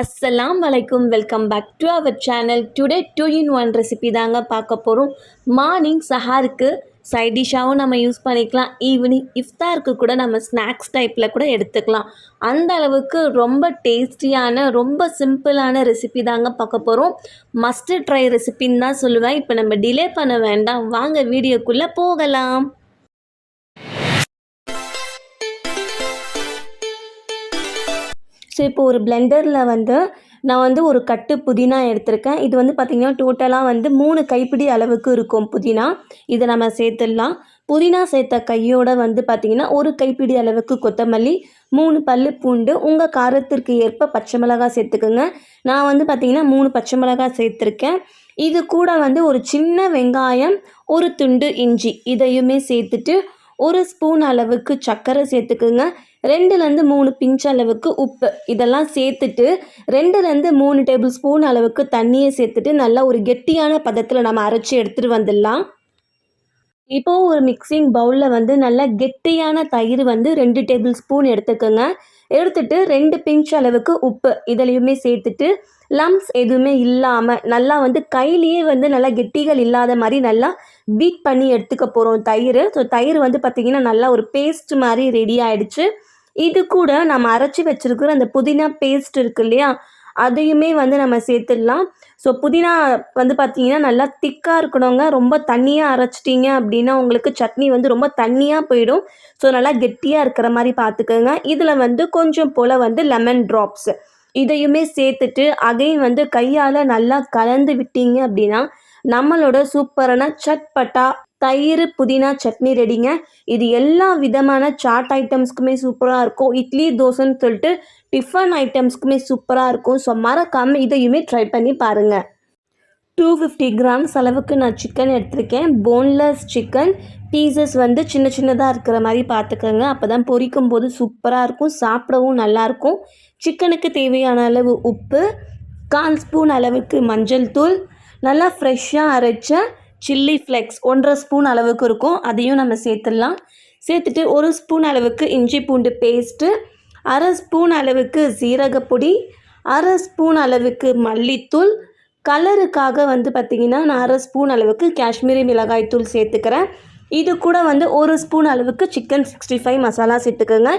அஸ்ஸலாம் வலைக்கும் welcome back to our channel today two in one recipe தாங்க பார்க்க போகிறோம் மார்னிங் சஹாருக்கு சைட் டிஷ்ஷாகவும் நம்ம யூஸ் பண்ணிக்கலாம். ஈவினிங் இஃப்தாருக்கு கூட நம்ம ஸ்நாக்ஸ் டைப்பில் கூட எடுத்துக்கலாம். அந்த அளவுக்கு ரொம்ப டேஸ்டியான ரொம்ப சிம்பிளான ரெசிபி தாங்க பார்க்க போகிறோம் மஸ்ட் ட்ரை ரெசிபின்னு தான் சொல்லுவேன். இப்போ நம்ம டிலே பண்ண வேண்டாம். வாங்க வீடியோக்குள்ளே போகலாம். ஸோ இப்போ ஒரு பிளெண்டரில் வந்து நான் வந்து ஒரு கட்டு புதினா எடுத்திருக்கேன். இது வந்து பார்த்திங்கன்னா டோட்டலாக வந்து மூணு கைப்பிடி அளவுக்கு இருக்கும் புதினா. இதை நம்ம சேர்த்துடலாம். புதினா சேர்த்த கையோட வந்து பார்த்திங்கன்னா ஒரு கைப்பிடி அளவுக்கு கொத்தமல்லி மூணு பல்லு பூண்டு உங்கள் காரத்திற்கு ஏற்ப பச்சை மிளகாய் சேர்த்துக்குங்க. நான் வந்து பார்த்திங்கன்னா மூணு பச்சை மிளகாய் சேர்த்துருக்கேன். இது கூட வந்து ஒரு சின்ன வெங்காயம் ஒரு துண்டு இஞ்சி இதையுமே சேர்த்துட்டு ஒரு ஸ்பூன் அளவுக்கு சர்க்கரை சேர்த்துக்குங்க. ரெண்டுலேருந்து மூணு பிஞ்ச் அளவுக்கு உப்பு. இதெல்லாம் சேர்த்துட்டு ரெண்டுலேருந்து மூணு டேபிள் ஸ்பூன் அளவுக்கு தண்ணியை சேர்த்துட்டு நல்லா ஒரு கெட்டியான பதத்தில் நம்ம அரைச்சி எடுத்துகிட்டு வந்துடலாம். இப்போது ஒரு மிக்சிங் பவுலில் வந்து நல்லா கெட்டியான தயிர் வந்து ரெண்டு டேபிள் ஸ்பூன் எடுத்துக்கோங்க. எடுத்துட்டு ரெண்டு பிஞ்ச் அளவுக்கு உப்பு இதுலேயுமே சேர்த்துட்டு லம்ஸ் எதுவுமே இல்லாமல் நல்லா வந்து கையிலேயே வந்து நல்லா கெட்டிகள் இல்லாத மாதிரி நல்லா பீட் பண்ணி எடுத்துக்க போகிறோம் தயிர். ஸோ தயிர் வந்து பார்த்திங்கன்னா நல்லா ஒரு பேஸ்ட் மாதிரி ரெடி ஆகிடுச்சு இது கூட நம்ம அரைச்சி வச்சிருக்கிற அந்த புதினா பேஸ்ட் இருக்கு இல்லையா? அதையுமே வந்து நம்ம சேர்த்துடலாம். ஸோ புதினா வந்து பார்த்தீங்கன்னா நல்லா திக்காக இருக்கணுங்க. ரொம்ப தண்ணியாக அரைச்சிட்டிங்க அப்படின்னா உங்களுக்கு சட்னி வந்து ரொம்ப தண்ணியாக போயிடும். ஸோ நல்லா கெட்டியாக இருக்கிற மாதிரி பார்த்துக்கோங்க இதில் வந்து கொஞ்சம் போல் வந்து லெமன் ட்ராப்ஸ் இதையுமே சேர்த்துட்டு அகைன் வந்து கையால் நல்லா கலந்து விட்டீங்க அப்படின்னா நம்மளோட சூப்பரான சட்பட்டா தயிர் புதினா சட்னி ரெடிங்க. இது எல்லா விதமான சாட் ஐட்டம்ஸ்க்குமே சூப்பராக இருக்கும். இட்லி தோசைன்னு சொல்லிட்டு டிஃபன் ஐட்டம்ஸ்க்குமே சூப்பராக இருக்கும். ஸோ மறக்காமல் இதையுமே ட்ரை பண்ணி பாருங்கள் டூ ஃபிஃப்டி கிராம்ஸ் அளவுக்கு நான் சிக்கன் எடுத்திருக்கேன். போன்லெஸ் சிக்கன் பீசஸ் வந்து சின்ன சின்னதாக இருக்கிற மாதிரி பார்த்துக்கோங்க. அப்போ தான் பொரிக்கும் போது சூப்பராக இருக்கும். சாப்பிடவும் நல்லாயிருக்கும். சிக்கனுக்கு தேவையான அளவு உப்பு கால் ஸ்பூன் அளவுக்கு மஞ்சள் தூள் நல்லா ஃப்ரெஷ்ஷாக அரைச்ச சில்லி ஃப்ளெக்ஸ் ஒன்றரை ஸ்பூன் அளவுக்கு இருக்கும். அதையும் நம்ம சேர்த்துடலாம். சேர்த்துட்டு ஒரு ஸ்பூன் அளவுக்கு இஞ்சி பூண்டு பேஸ்ட்டு அரை ஸ்பூன் அளவுக்கு சீரகப்பொடி அரை ஸ்பூன் அளவுக்கு மல்லித்தூள். கலருக்காக வந்து பார்த்திங்கன்னா நான் அரை ஸ்பூன் அளவுக்கு காஷ்மீரி மிளகாய் தூள் சேர்த்துக்கிறேன். இது கூட வந்து ஒரு ஸ்பூன் அளவுக்கு சிக்கன் சிக்ஸ்டி ஃபைவ் மசாலா சேர்த்துக்கோங்க.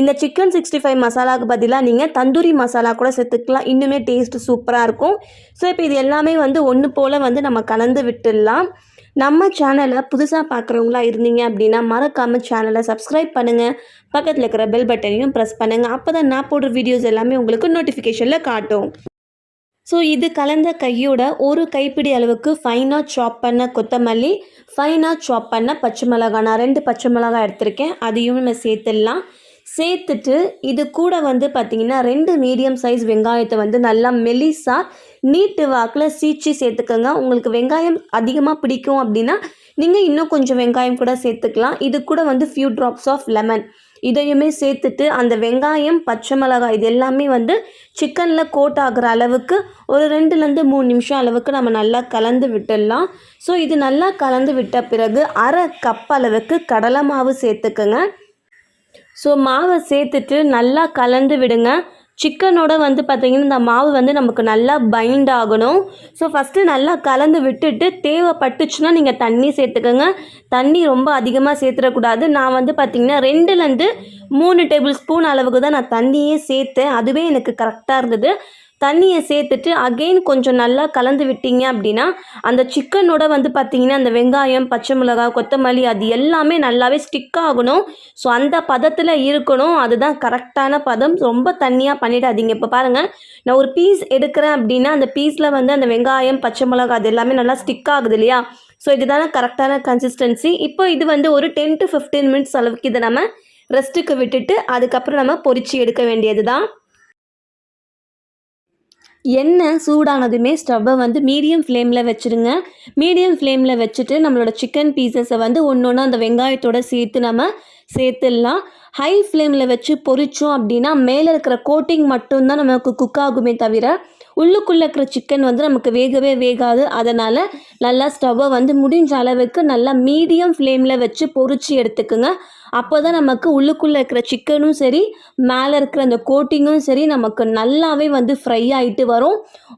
இந்த சிக்கன் சிக்ஸ்டி ஃபைவ் மசாலாவுக்கு பதிலாக நீங்கள் தந்தூரி மசாலா கூட சேர்த்துக்கலாம். இன்னுமே டேஸ்ட்டு சூப்பராக இருக்கும். ஸோ இப்போ இது எல்லாமே வந்து ஒன்று போல் வந்து நம்ம கலந்து விட்டுடலாம். நம்ம சேனலை புதுசாக பார்க்குறவங்களா இருந்தீங்க அப்படின்னா மறக்காமல் சேனலை சப்ஸ்கிரைப் பண்ணுங்கள் பக்கத்தில் இருக்கிற பெல் பட்டனையும் ப்ரெஸ் பண்ணுங்கள் அப்போ தான் நான் போடுற வீடியோஸ் எல்லாமே உங்களுக்கு நோட்டிஃபிகேஷனில் காட்டும். ஸோ இது கலந்த கையோட ஒரு கைப்பிடி அளவுக்கு ஃபைனாக சாப் பண்ண கொத்தமல்லி ஃபைனாக சாப் பண்ண பச்சை மிளகாய். நான் ரெண்டு பச்சை மிளகாய் எடுத்திருக்கேன். அதையும் நம்ம சேர்த்துடலாம். சேர்த்துட்டு இது கூட வந்து பார்த்திங்கன்னா ரெண்டு மீடியம் சைஸ் வெங்காயத்தை வந்து நல்லா மெலிசாக நீட்டு வாக்கில் சீச்சி சேர்த்துக்கோங்க. உங்களுக்கு வெங்காயம் அதிகமாக பிடிக்கும் அப்படின்னா நீங்கள் இன்னும் கொஞ்சம் வெங்காயம் கூட சேர்த்துக்கலாம். இது கூட வந்து ஃபியூ ட்ராப்ஸ் ஆஃப் லெமன் இதையுமே சேர்த்துட்டு அந்த வெங்காயம் பச்சை மிளகாய் இது எல்லாமே வந்து சிக்கனில் கோட் ஆகிற அளவுக்கு ஒரு ரெண்டுலேருந்து மூணு நிமிஷம் அளவுக்கு நம்ம நல்லா கலந்து விட்டுடலாம். ஸோ இது நல்லா கலந்து விட்ட பிறகு அரை கப் அளவுக்கு கடலை மாவு சேர்த்துக்கோங்க. ஸோ மாவை சேர்த்துட்டு நல்லா கலந்து விடுங்க. சிக்கனோட வந்து பார்த்திங்கன்னா இந்த மாவு வந்து நமக்கு நல்லா பைண்ட் ஆகணும். ஸோ ஃபஸ்ட்டு நல்லா கலந்து விட்டுட்டு தேவைப்பட்டுச்சுன்னா நீங்கள் தண்ணி சேர்த்துக்கோங்க. தண்ணி ரொம்ப அதிகமாக சேர்த்துடக்கூடாது. நான் வந்து பார்த்திங்கன்னா ரெண்டுலேருந்து மூணு டேபிள் ஸ்பூன் அளவுக்கு தான் நான் தண்ணியே சேர்த்தேன். அதுவே எனக்கு கரெக்டாக இருந்தது. தண்ணியை சேர்த்துட்டு அகெயின் கொஞ்சம் நல்லா கலந்து விட்டீங்க அப்படின்னா அந்த சிக்கனோட வந்து பார்த்தீங்கன்னா அந்த வெங்காயம் பச்சை மிளகாய் கொத்தமல்லி அது எல்லாமே நல்லாவே ஸ்டிக் ஆகணும். ஸோ அந்த பதத்தில் இருக்கணும். அதுதான் கரெக்டான பதம். ரொம்ப தண்ணியாக பண்ணிடாதீங்க. இப்போ பாருங்கள் நான் ஒரு பீஸ் எடுக்கிறேன் அப்படின்னா அந்த பீஸில் வந்து அந்த வெங்காயம் பச்சை மிளகாய் அது எல்லாமே நல்லா ஸ்டிக் ஆகுது இல்லையா? ஸோ இதுதான் கரெக்டான கன்சிஸ்டன்சி இப்போ இது வந்து ஒரு டென் டு ஃபிஃப்டீன் மினிட்ஸ் அளவுக்கு இதை நம்ம ரெஸ்ட்டுக்கு விட்டுட்டு அதுக்கப்புறம் நம்ம பொரிச்சு எடுக்க வேண்டியது தான் எண்ணெய் சூடானதுமே ஸ்டவ்வை வந்து மீடியம் ஃப்ளேமில் வச்சுருங்க. மீடியம் ஃப்ளேமில் வச்சுட்டு நம்மளோட சிக்கன் பீசஸை வந்து ஒன்று ஒன்று அந்த வெங்காயத்தோட சேர்த்து நம்ம சேர்த்துடலாம். ஹை ஃப்ளேமில் வச்சு பொரிச்சோம் அப்படின்னா மேலே இருக்கிற கோட்டிங் மட்டும்தான் நமக்கு குக் ஆகுமே தவிர உள்ளுக்குள்ளே இருக்கிற சிக்கன் வந்து நமக்கு வேகவே வேகாது. அதனால் நல்லா ஸ்டவ்வை வந்து முடிஞ்ச அளவுக்கு நல்லா மீடியம் ஃப்ளேமில் வச்சு பொரிச்சு எடுத்துக்குங்க. அப்போ தான் நமக்கு உள்ளுக்குள்ளே இருக்கிற சிக்கனும் சரி மேலே இருக்கிற அந்த கோட்டிங்கும் சரி நமக்கு நல்லாவே வந்து ஃப்ரை ஆகிட்டு வரும்.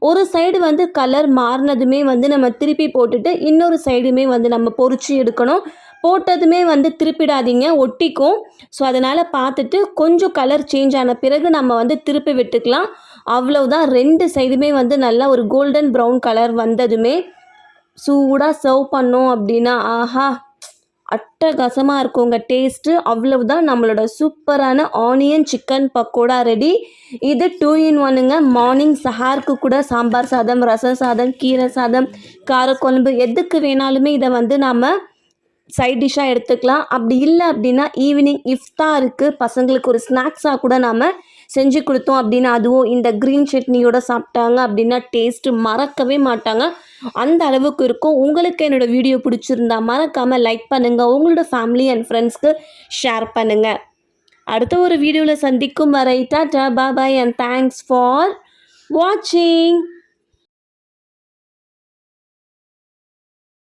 ஒரு சைடு வந்து கலர் மாறினதுமே வந்து நம்ம திருப்பி போட்டுட்டு இன்னொரு சைடுமே வந்து நம்ம பொரிச்சு எடுக்கணும். போட்டதுமே வந்து திருப்பிடாதீங்க ஒட்டிக்கும். ஸோ அதனால் பார்த்துட்டு கொஞ்சம் கலர் சேஞ்ச் ஆன பிறகு நம்ம வந்து திருப்பி விட்டுக்கலாம். அவ்வளவுதான். ரெண்டு சைடுமே வந்து நல்லா ஒரு கோல்டன் ப்ரௌன் கலர் வந்ததுமே சூடாக சர்வ் பண்ணோம் அப்படின்னா ஆஹா அட்டகாசமாக இருக்குங்க. டேஸ்ட்டு அவ்வளவுதான். நம்மளோட சூப்பரான ஆனியன் சிக்கன் பக்கோடா ரெடி இது டூ இன் ஒன்னுங்க மார்னிங் சஹாருக்கு கூட சாம்பார் சாதம் ரசம் சாதம் கீரை சாதம் காரக்குழம்பு எதுக்கு வேணாலுமே இதை வந்து நாம் சைட் டிஷ்ஷாக எடுத்துக்கலாம். அப்படி இல்லை அப்படின்னா ஈவினிங் இஃப்தாருக்கு பசங்களுக்கு ஒரு ஸ்நாக்ஸாக கூட நாம் செஞ்சு கொடுத்தோம் அப்படின்னா அதுவும் இந்த க்ரீன் சட்னியோட சாப்பிட்டாங்க அப்படின்னா டேஸ்ட்டு மறக்கவே மாட்டாங்க. அந்த அளவுக்கு இருக்கும். உங்களுக்கு என்னோடய வீடியோ பிடிச்சிருந்தா மறக்காமல் லைக் பண்ணுங்கள் உங்களோட ஃபேமிலி அண்ட் ஃப்ரெண்ட்ஸ்க்கு ஷேர் பண்ணுங்கள் அடுத்த ஒரு வீடியோவில் சந்திக்கும் வரை tata bye bye and thanks for வாட்சிங்